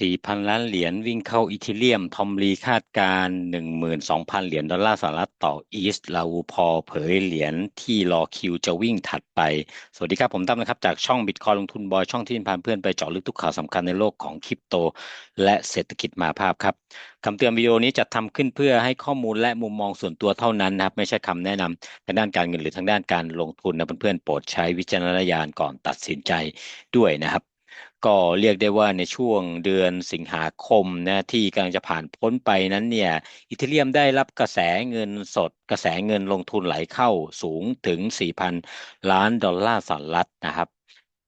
4,000ล้านเหรียญวิ่งเข้าอีเทเรียม ทอมลีคาดการณ์12,000เหรียญดอลลาร์สหรัฐต่ออีสต์ลาวูพอเผยเหรียญที่รอคิวจะวิ่งถัดไป สวัสดีครับผมตั้มนะครับ จากช่องบิตคอยลงทุนบอยช่องที่พาเพื่อนไปเจาะลึกทุกข่าวสำคัญในโลกของคริปโต และเศรษฐกิจมาภาพครับคำเตือนวิดีโอนี้จะทำขึ้นเพื่อให้ข้อมูลและมุมมองส่วนตัวเท่านั้นนะครับไม่ใช่คำแนะนำทางด้านการเงินหรือทางด้านการลงทุนนะเพื่อนๆโปรดใช้วิจารณญาณก่อนตัดสินใจด้วยนะครับ ก็เรียกได้ว่าในช่วงเดือนสิงหาคมนะที่กำลังจะผ่านพ้นไปนั้นเนี่ยอีเทเรียมได้รับกระแสเงินสด กระแสเงินลงทุนไหลเข้าสูงถึง 4,000 ล้านดอลลาร์สหรัฐนะครับ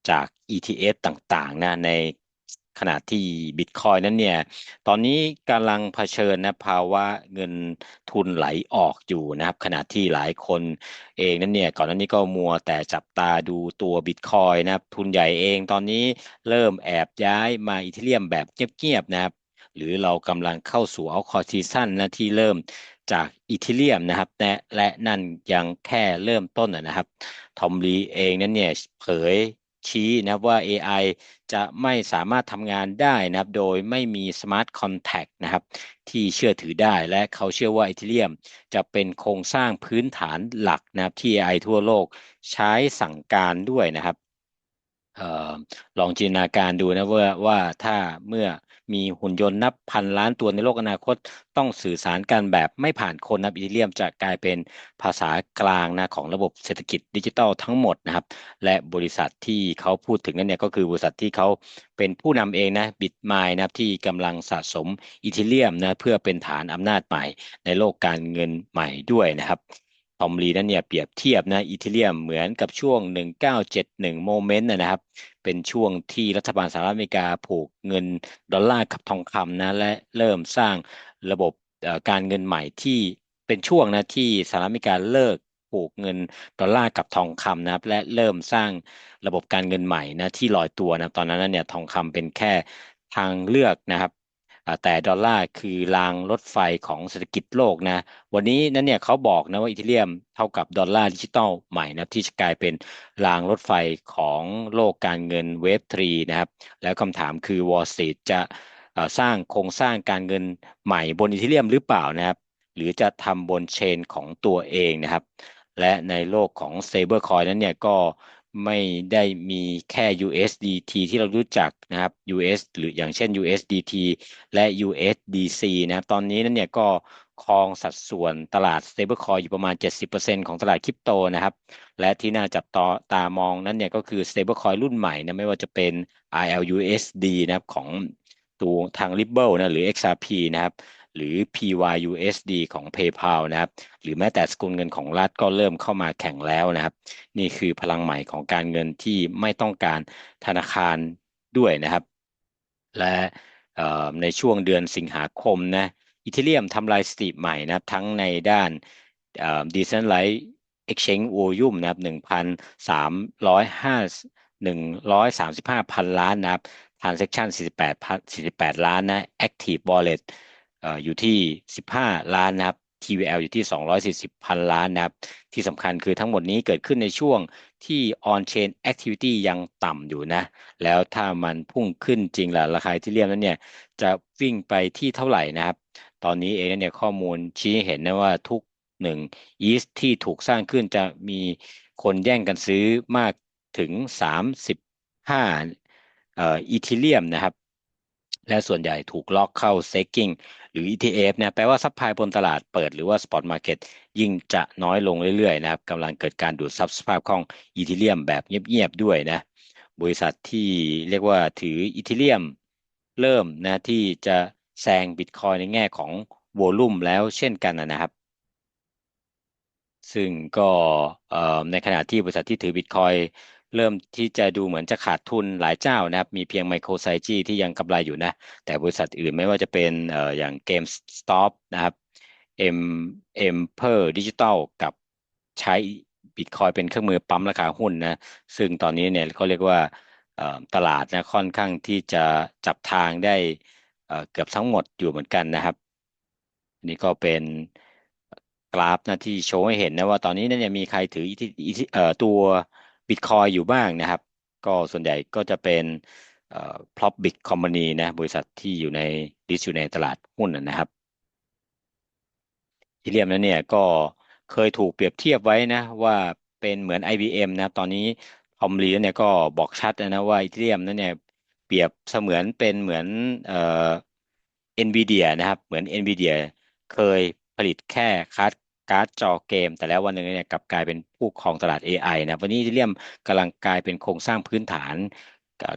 จาก ETF ต่างๆนะใน ขณะที่บิตคอยนั้นเนี่ยตอนนี้กำลังเผชิญนะภาวะเงินทุนไหลออกอยู่นะครับขณะที่หลายคนเองนั้นเนี่ยก่อนหน้านี้ก็มัวแต่จับตาดูตัวบิตคอยนะครับทุนใหญ่เองตอนนี้เริ่มแอบย้ายมาอีเทเรียมแบบเงียบๆนะครับหรือเรากำลังเข้าสู่เอาคอซีซันนะที่เริ่มจากอีเทเรียมนะครับและและนั่นยังแค่เริ่มต้นนะครับ ทอมลีเองนั้นเนี่ยเผย ชี้นะว่า AI จะไม่สามารถทำงานได้นะครับ โดยไม่มี Smart Contract นะครับ ที่เชื่อถือได้และเขาเชื่อว่า Ethereum จะเป็นโครงสร้างพื้นฐานหลักนะครับที่ AI ทั่วโลกใช้สั่งการด้วยนะครับ ลองจินตนาการดูนะว่าว่าถ้าเมื่อมีหุ่นยนต์นับพันล้านตัวในโลกอนาคตต้องสื่อสารกันแบบไม่ผ่านคนนะอีเทีเรียมจะกลายเป็นภาษากลางนะของระบบเศรษฐกิจดิจิทัลทั้งหมดนะครับ และบริษัทที่เขาพูดถึงนั่นเนี่ยก็คือบริษัทที่เขาเป็นผู้นำเองนะบิตไมนะครับที่กำลังสะสมอีเทเรียมนะเพื่อเป็นฐานอำนาจใหม่ในโลกการเงินใหม่ด้วยนะครับ ทอมลีนั้นเนี่ยเปรียบเทียบนะอีเทเรียมเหมือนกับช่วง 1971 โมเมนต์นะครับ เป็นช่วงที่รัฐบาลสหรัฐอเมริกาผูกเงินดอลลาร์กับทองคำนะและเริ่มสร้างระบบการเงินใหม่ที่เป็นช่วงนะที่สหรัฐอเมริกาเลิกผูกเงินดอลลาร์กับทองคำนะครับ และเริ่มสร้างระบบการเงินใหม่นะที่ลอยตัวนะตอนนั้นเนี่ยทองคำเป็นแค่ทางเลือกนะครับ แต่ดอลลาร์คือรางรถไฟของเศรษฐกิจโลกนะ วันนี้นั้นเนี่ยเขาบอกนะว่าอีเทเรียมเท่ากับดอลลาร์ดิจิตอลใหม่นะที่จะกลายเป็นรางรถไฟของโลกการเงินเวฟทรีนะครับ แล้วคำถามคือวอลสตรีทจะสร้างโครงสร้างการเงินใหม่บนอีเทเรียมหรือเปล่านะครับ หรือจะทำบนเชนของตัวเองนะครับ และในโลกของ Stablecoin นั้นเนี่ยก็ ไม่ได้มีแค่ USDT ที่เรารู้จักนะครับ US หรืออย่างเช่น USDT และ USDC นะครับ ตอนนี้นั้นเนี่ยก็ครองสัดส่วนตลาด stablecoin อยู่ประมาณ 70%ของตลาดคริปโตนะครับ และที่น่าจับตาตามองนั้นเนี่ยก็คือ stablecoin รุ่นใหม่นะ ไม่ว่าจะเป็น ILUSD นะครับของตัวทาง Ripple นะหรือ XRP นะครับ หรือ PYUSD ของ PayPal นะครับ หรือแม้แต่สกุลเงินของรัฐก็เริ่มเข้ามาแข่งแล้วนะครับ นี่คือพลังใหม่ของการเงินที่ไม่ต้องการธนาคารด้วยนะครับ และในช่วงเดือนสิงหาคมนะอีเทเรียมทำลายสถิติใหม่นะครับ ทั้งในด้านดิเซนไลท์ exchange volume นะครับหนึ่งพันสามร้อยห้าหนึ่งร้อยสามสิบห้าพันล้านนะครับ transaction สี่สิบแปดสี่สิบแปดล้านนะ active wallet อยู่ที่ 15 ล้านนะครับ TVL อยู่ที่ 240 พันล้านนะครับ ที่สำคัญคือทั้งหมดนี้เกิดขึ้นในช่วงที่ on chain activity ยังต่ำอยู่นะ แล้วถ้ามันพุ่งขึ้นจริงล่ะ ราคาที่เรียมนั้นเนี่ย จะวิ่งไปที่เท่าไหร่นะครับ ตอนนี้เองเนี่ยข้อมูลชี้เห็นนะว่าทุกหนึ่ง ETH ที่ถูกสร้างขึ้นจะมีคนแย่งกันซื้อมากถึง 35เอ่ออีเทเรียมนะครับ และส่วนใหญ่ถูกล็อกเข้า staking รือ ETF เนี่ยแปลว่าซัพพลายบนตลาดเปิดหรือว่าสปอตมาร์เก็ตยิ่งจะน้อยลงเรื่อยๆนะครับกำลังเกิดการดูดซับสภาพคล่องอีเทเรียมแบบเงียบๆด้วยนะบริษัทที่เรียกว่าถืออีเทเรียมเริ่มนะที่จะแซงบิตคอยในแง่ของโวลุ่มแล้วเช่นกันนะครับ ซึ่งก็ในขณะที่บริษัทที่ถือบิตคอย เริ่มที่จะดูเหมือนจะขาดทุนหลายเจ้านะครับ มีเพียงไมโครไซจีที่ยังกำไรอยู่นะ แต่บริษัทอื่นไม่ว่าจะเป็นเอ่ออย่าง GameStop นะครับ M M Per Digital กับใช้บิตคอยเป็นเครื่องมือปั๊มราคาหุ้นนะ ซึ่งตอนนี้เนี่ยเขาเรียกว่าตลาดนะค่อนข้างที่จะจับทางได้เกือบทั้งหมดอยู่เหมือนกันนะครับ นี่ก็เป็นกราฟนะที่โชว์ให้เห็นนะว่าตอนนี้เนี่ยมีใครถือตัว บิตคอยอยู่บ้างนะครับ ก็ส่วนใหญ่ก็จะเป็นเอ่อ prop big company นะบริษัทที่อยู่ในลิสอยู่ในตลาดหุ้นนะครับอีเทียมนั้นเนี่ยก็เคยถูกเปรียบเทียบไว้นะว่าเป็นเหมือน IBM นะตอนนี้ทอมลีเนี่ยก็บอกชัดนะว่าอีเทียมนั้นเนี่ยเปรียบเสมือนเป็นเหมือนเอ่อ NVIDIA นะครับเหมือน NVIDIA เคยผลิตแค่การ์ด การ์ดจอเกม แต่แล้ววันหนึ่งเนี่ยกลับกลายเป็นผู้ครองตลาด AI นะวันนี้อีเทียมกำลังกลายเป็นโครงสร้างพื้นฐาน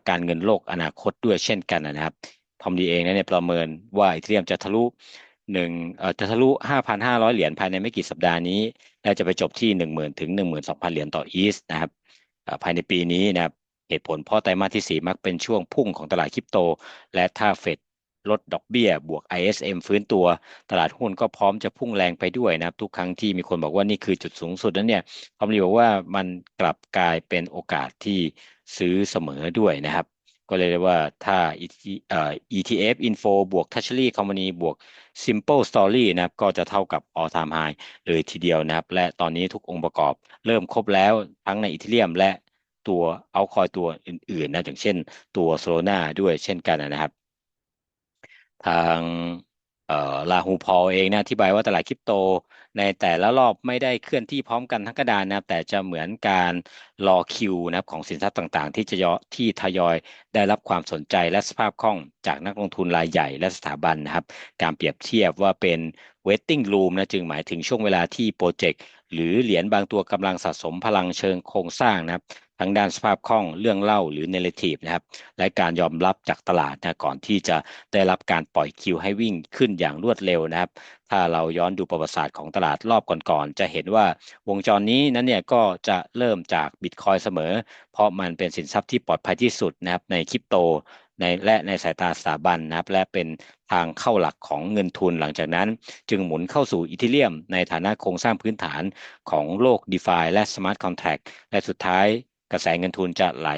การเงินโลกอนาคตด้วยเช่นกันนะครับทอมดีเองเนี่ยประเมินว่าอีเทียมจะทะลุหนึ่งเอ่อจะทะลุห้าพันห้าร้อยเหรียญภายในไม่กี่สัปดาห์นี้ และจะไปจบที่หนึ่งหมื่นถึงหนึ่งหมื่นสองพันเหรียญต่ออีสนะครับภายในปีนี้นะครับเหตุผลเพราะไตรมาสที่สี่มักเป็นช่วงพุ่งของตลาดคริปโต และถ้าเฟด ลดดอกเบี้ย บวก ISM ฟื้นตัว ตลาดหุ้นก็พร้อมจะพุ่งแรงไปด้วยนะครับ ทุกครั้งที่มีคนบอกว่านี่คือจุดสูงสุดนั้นเนี่ยผมเรียกว่ามันกลับกลายเป็นโอกาสที่ซื้อเสมอด้วยนะครับ ก็เลยเรียกว่าถ้า ETF Info บวก Treasury Company บวก Simple Story นะครับ ก็จะเท่ากับ All Time High เลยทีเดียวนะครับ และตอนนี้ทุกองค์ประกอบเริ่มครบแล้วทั้งในอีเทเรียมและตัวเอาคอยตัวอื่นๆนะอย่างเช่นตัวโซโลนาด้วยเช่นกันนะครับ ทางลาฮูพอลเองนะอธิบายว่าตลาดคริปโต ในแต่ละรอบไม่ได้เคลื่อนที่พร้อมกันทั้งกระดานนะแต่จะเหมือนการรอคิวนะครับของสินทรัพย์ต่างๆ ที่จะยอที่ทยอยได้รับความสนใจและสภาพคล่องจากนักลงทุนรายใหญ่และสถาบันนะครับ การเปรียบเทียบว่าเป็น waiting room นะจึงหมายถึงช่วงเวลาที่โปรเจกต์ หรือเหรียญบางตัวกำลังสะสมพลังเชิงโครงสร้างนะครับทั้งด้านสภาพคล่องเรื่องเล่าหรือเนเรทีฟนะครับและการยอมรับจากตลาดนะก่อนที่จะได้รับการปล่อยคิวให้วิ่งขึ้นอย่างรวดเร็วนะครับ ถ้าเราย้อนดูประวัติศาสตร์ของตลาดรอบก่อนๆจะเห็นว่าวงจรนี้นั้นเนี่ยก็จะเริ่มจากบิตคอยเสมอ เพราะมันเป็นสินทรัพย์ที่ปลอดภัยที่สุดนะครับในคริปโต ในและในสายตาสถาบันนะครับและเป็นทางเข้าหลักของเงินทุนหลังจากนั้น จึงหมุนเข้าสู่อีเทเรียม ในฐานะโครงสร้างพื้นฐานของโลก d e f าและ Smart Contract และสุดท้ายกระแสเงินทุนจะไหล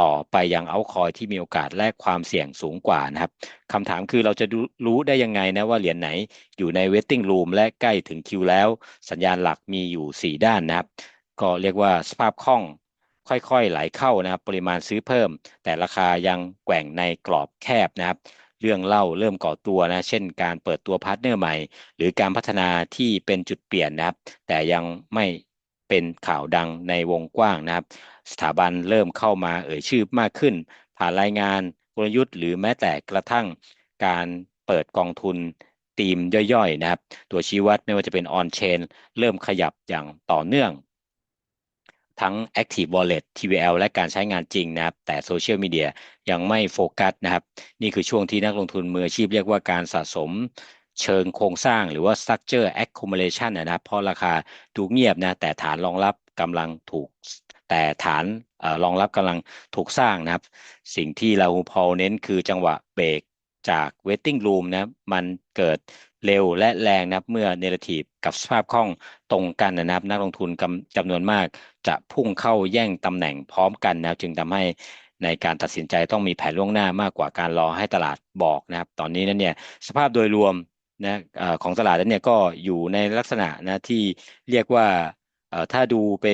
ต่อไปยังเอาคอยที่มีโอกาสและความเสี่ยงสูงกว่านะครับคำถามคือเราจะรู้ได้ยังไงนะว่าเหรียญไหนอยู่ใน waiting room และใกล้ถึงคิวแล้ว สัญญาณหลักมีอยู่ 4 ด้านนะครับ ก็เรียกว่าสภาพคล่อง ค่อยๆไหลเข้านะครับ ปริมาณซื้อเพิ่ม แต่ราคายังแกว่งในกรอบแคบนะครับ เรื่องเล่าเริ่มก่อตัวนะ เช่นการเปิดตัวพาร์ทเนอร์ใหม่ หรือการพัฒนาที่เป็นจุดเปลี่ยนนะครับ แต่ยังไม่เป็นข่าวดังในวงกว้างนะครับ สถาบันเริ่มเข้ามาเอ่ยชื่อมากขึ้น ผ่านรายงานกลยุทธ์หรือแม้แต่กระทั่งการเปิดกองทุนทีมย่อยๆนะครับ ตัวชี้วัดไม่ว่าจะเป็นออนเชนเริ่มขยับอย่างต่อเนื่อง ทั้ง Active Wallet TVL และการใช้งานจริงนะครับ แต่โซเชียลมีเดียยังไม่โฟกัสนะครับ นี่คือช่วงที่นักลงทุนมืออาชีพเรียกว่าการสะสมเชิงโครงสร้างหรือว่า structure accumulation นะครับเพราะราคาดูเงียบนะแต่ฐานรองรับกำลังถูกแต่ฐานรองรับกำลังถูกสร้างนะครับ สิ่งที่เราพอเน้นคือจังหวะเบรก จาก waiting room นะมันเกิดเร็วและแรงนะเมื่อเนรทีฟกับสภาพคล่องตรงกันนะครับ นักลงทุนจำนวนมาก จะพุ่งเข้าแย่งตำแหน่งพร้อมกันนะจึงทำให้ในการตัดสินใจต้องมีแผนล่วงหน้ามากกว่าการรอให้ตลาดบอกนะครับ ตอนนี้นั้นเนี่ยสภาพโดยรวมนะของตลาดนั้นเนี่ยก็อยู่ในลักษณะนะที่เรียกว่าถ้าดูไป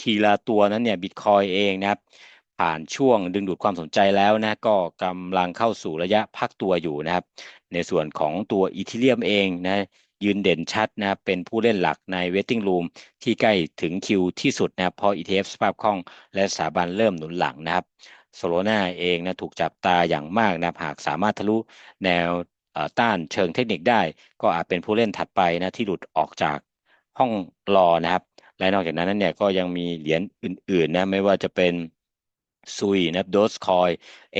ทีละตัวนั้นเนี่ยบิตคอยเองนะครับ ผ่านช่วงดึงดูดความสนใจแล้วนะก็กำลังเข้าสู่ระยะพักตัวอยู่นะครับ ในส่วนของตัวอีเทเรียมเองนะยืนเด่นชัดนะเป็นผู้เล่นหลักใน waiting room ที่ใกล้ถึงคิวที่สุดนะพอ ETF สภาพคล่องและสถาบันเริ่มหนุนหลังนะครับโซโลนาเองนะถูกจับตาอย่างมากนะหากสามารถทะลุแนวต้านเชิงเทคนิคได้ ก็อาจเป็นผู้เล่นถัดไปนะที่หลุดออกจากห้องรอนะครับ และนอกจากนั้นเนี่ยก็ยังมีเหรียญอื่นๆนะไม่ว่าจะเป็น ซุยนะครับโดสคอย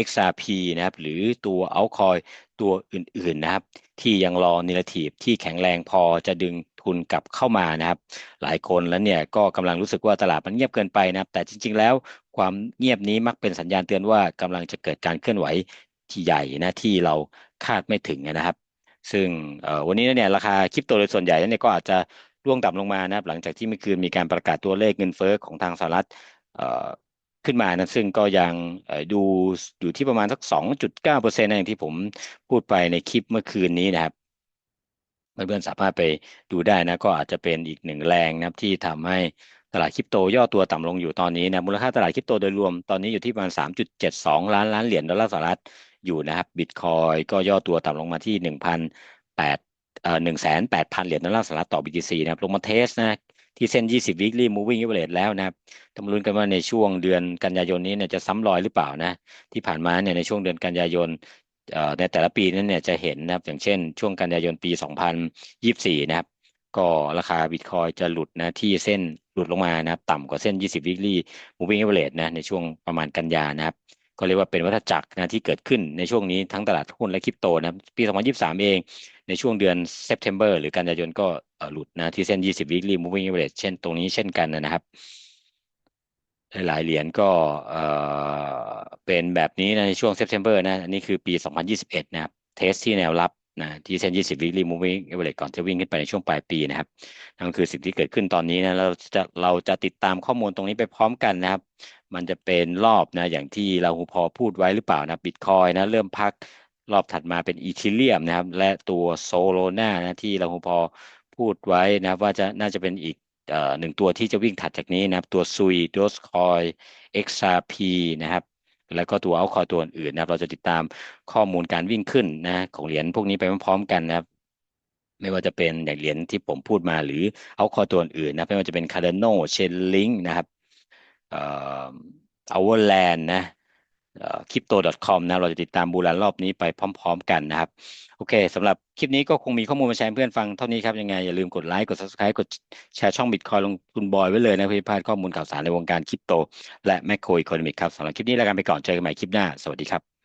XRP นะครับ หรือตัวเอาคอยตัวอื่นๆนะครับ ที่ยังรอเนรทีฟที่แข็งแรงพอจะดึงทุนกลับเข้ามานะครับ หลายคนแล้วเนี่ยก็กำลังรู้สึกว่าตลาดมันเงียบเกินไปนะครับ แต่จริง ๆ แล้วความเงียบนี้มักเป็นสัญญาณเตือนว่ากำลังจะเกิดการเคลื่อนไหวที่ใหญ่นะที่เราคาดไม่ถึงนะครับ ซึ่งวันนี้เนี่ยราคาคริปโตโดยส่วนใหญ่เนี่ยก็อาจจะร่วงต่ำลงมานะครับ หลังจากที่เมื่อคืนมีการประกาศตัวเลขเงินเฟ้อของทางสหรัฐ ขึ้นมานะซึ่งก็ยังดูอยู่ที่ประมาณสัก 2.9%นั่นอย่างที่ผมพูดไปในคลิปเมื่อคืนนี้นะครับเพื่อนๆสามารถไปดูได้นะก็อาจจะเป็นอีกหนึ่งแรงนะครับที่ทำให้ตลาดคริปโตย่อตัวต่ำลงอยู่ตอนนี้นะมูลค่าตลาดคริปโตโดยรวมตอนนี้อยู่ที่ประมาณ 3.72 ล้านล้านเหรียญดอลลาร์สหรัฐอยู่นะครับบิตคอยก็ย่อตัวต่ำลงมาที่1,008เอ่อ1,800,000เหรียญดอลลาร์สหรัฐต่อ BTC นะครับลงมาเทสนะ ที่เส้น 20 weekly moving average แล้วนะครับต้องลุ้นกันว่าในช่วงเดือนกันยายนนี้เนี่ยจะซ้ำรอยหรือเปล่านะ ที่ผ่านมาเนี่ยในช่วงเดือนกันยายนในแต่ละปีนั้นเนี่ยจะเห็นนะครับ อย่างเช่น ช่วงกันยายนปี 2024 นะครับ ก็ราคาบิตคอยจะหลุดนะที่เส้นหลุดลงมานะครับต่ำกว่าเส้น 20 weekly moving average นะในช่วงประมาณกันยานะครับก็เรียกว่าเป็นวัฏจักรนะที่เกิดขึ้นในช่วงนี้ทั้งตลาดหุ้นและคริปโตนะปี 2023 เอง ในช่วงเดือน September หรือกันยายนก็หลุดนะที่เส้น 20 weekly moving average เช่นตรงนี้เช่นกันนะครับ หลายเหรียญก็เป็นแบบนี้นะในช่วง September นะอันนี้คือปี 2021 นะครับ เทสที่แนวรับนะที่เส้น 20 weekly moving average ก่อนจะวิ่งขึ้นไปในช่วงปลายปีนะครับนั่นคือสิ่งที่เกิดขึ้นตอนนี้นะเราจะเราจะติดตามข้อมูลตรงนี้ไปพร้อมกันนะครับ มันจะเป็นรอบนะอย่างที่เราพอพูดไว้หรือเปล่านะบิตคอยนะเริ่มพัก รอบถัดมาเป็นอีทีเรียมนะครับ และตัวโซโลนานะที่เราพอพูดไว้นะครับว่าจะน่าจะเป็นอีกหนึ่งตัวที่จะวิ่งถัดจากนี้นะครับ ตัวซุยโดสคอยเอ็กซาพีนะครับ แล้วก็ตัวเอาคอยตัวอื่นนะครับ เราจะติดตามข้อมูลการวิ่งขึ้นนะของเหรียญพวกนี้ไปพร้อมๆกันนะครับไม่ว่าจะเป็นอย่างเหรียญที่ผมพูดมาหรือเอาคอตัวอื่นนะไม่ว่าจะเป็น Cardano Chainlink นะครับเอ่อ Overland นะ คริปโต .com นะเราจะติดตามบูรันรอบนี้ไปพร้อม ๆ กันนะครับ โอเคสำหรับคลิปนี้ก็คงมีข้อมูลมาแชร์เพื่อนฟังเท่านี้ครับ ยังไงอย่าลืมกดไลค์กด subscribe กดแชร์ช่องบิตคอยลงทุนบอยไว้เลยนะเพื่อพลาดข้อมูลข่าวสารในวงการคริปโต และแมคโครอีโคโนมิกครับสำหรับคลิปนี้ลากันไปก่อนเจอกันใหม่คลิปหน้า สวัสดีครับ